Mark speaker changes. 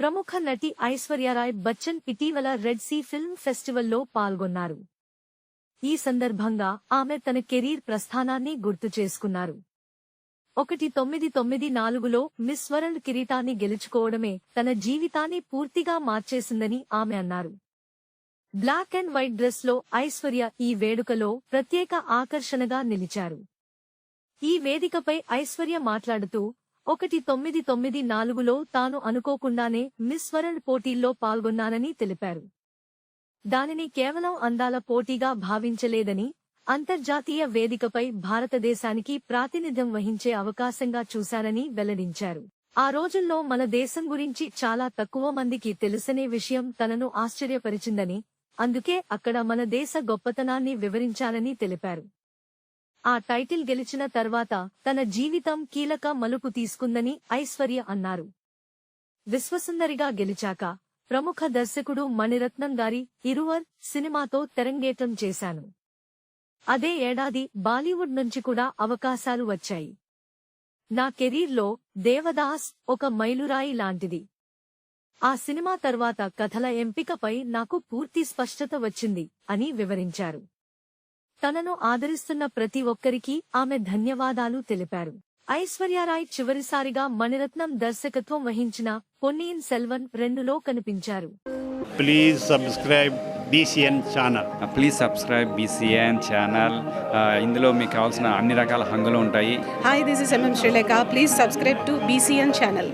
Speaker 1: ప్రముఖ నటి ఐశ్వర్యారాయ్ బచ్చన్ ఇటీవల రెడ్ సీ ఫిల్మ్ ఫెస్టివల్లో పాల్గొన్నారు. ఈ సందర్భంగా ఆమె తన కెరీర్ ప్రస్థానాన్ని గుర్తు చేసుకున్నారు. ఒకటి తొమ్మిది తొమ్మిది నాలుగులో మిస్ వరల్డ్ కిరీటాన్ని గెలుచుకోవడమే తన జీవితాన్ని పూర్తిగా మార్చేసిందని ఆమె అన్నారు. బ్లాక్ అండ్ వైట్ డ్రెస్లో ఐశ్వర్య ఈ వేడుకలో ప్రత్యేక ఆకర్షణగా నిలిచారు. ఈ వేదికపై ఐశ్వర్య మాట్లాడుతూ ఒకటి తొమ్మిది తొమ్మిది నాలుగులో తాను అనుకోకుండానే మిస్ వరల్డ్ పోటీల్లో పాల్గొన్నానని తెలిపారు. దానిని కేవలం అందాల పోటీగా భావించలేదని అంతర్జాతీయ వేదికపై భారతదేశానికి ప్రాతినిధ్యం వహించే అవకాశంగా చూశానని వెల్లడించారు. ఆ రోజుల్లో మన దేశం గురించి చాలా తక్కువ మందికి తెలుసనే విషయం తనను ఆశ్చర్యపరిచిందని అందుకే అక్కడ మన దేశ గొప్పతనాన్ని వివరించాలని తెలిపారు. ఆ టైటిల్ గెలిచిన తర్వాత తన జీవితం కీలక మలుపు తీసుకుందని ఐశ్వర్య అన్నారు. విశ్వసుందరిగా గెలిచాక ప్రముఖ దర్శకుడు మణిరత్నం గారి ఇరువర్ సినిమాతో తెరంగేటం చేశాను. అదే ఏడాది బాలీవుడ్ నుంచి కూడా అవకాశాలు వచ్చాయి. నా కెరీర్లో దేవదాస్ ఒక మైలురాయి లాంటిది. ఆ సినిమా తర్వాత కథల ఎంపికపై నాకు పూర్తి స్పష్టత వచ్చింది అని వివరించారు. తనను ఆదరిస్తున్న ప్రతి ఒక్కరికి ఆమె ధన్యవాదాలు తెలిపారు. ఐశ్వర్యారాయ్ చివరిసారిగా మణిరత్నం దర్శకత్వం వహించిన పొన్నియిన్ సెల్వన్ రెండులో కనిపించారు.
Speaker 2: Please subscribe BCN channel
Speaker 3: please subscribe BCN channel ఇందులో మీకు కావాల్సిన అన్ని రకాల హంగులు ఉంటాయి.
Speaker 4: Hi, this is MM Sri Lanka. Please subscribe to BCN channel.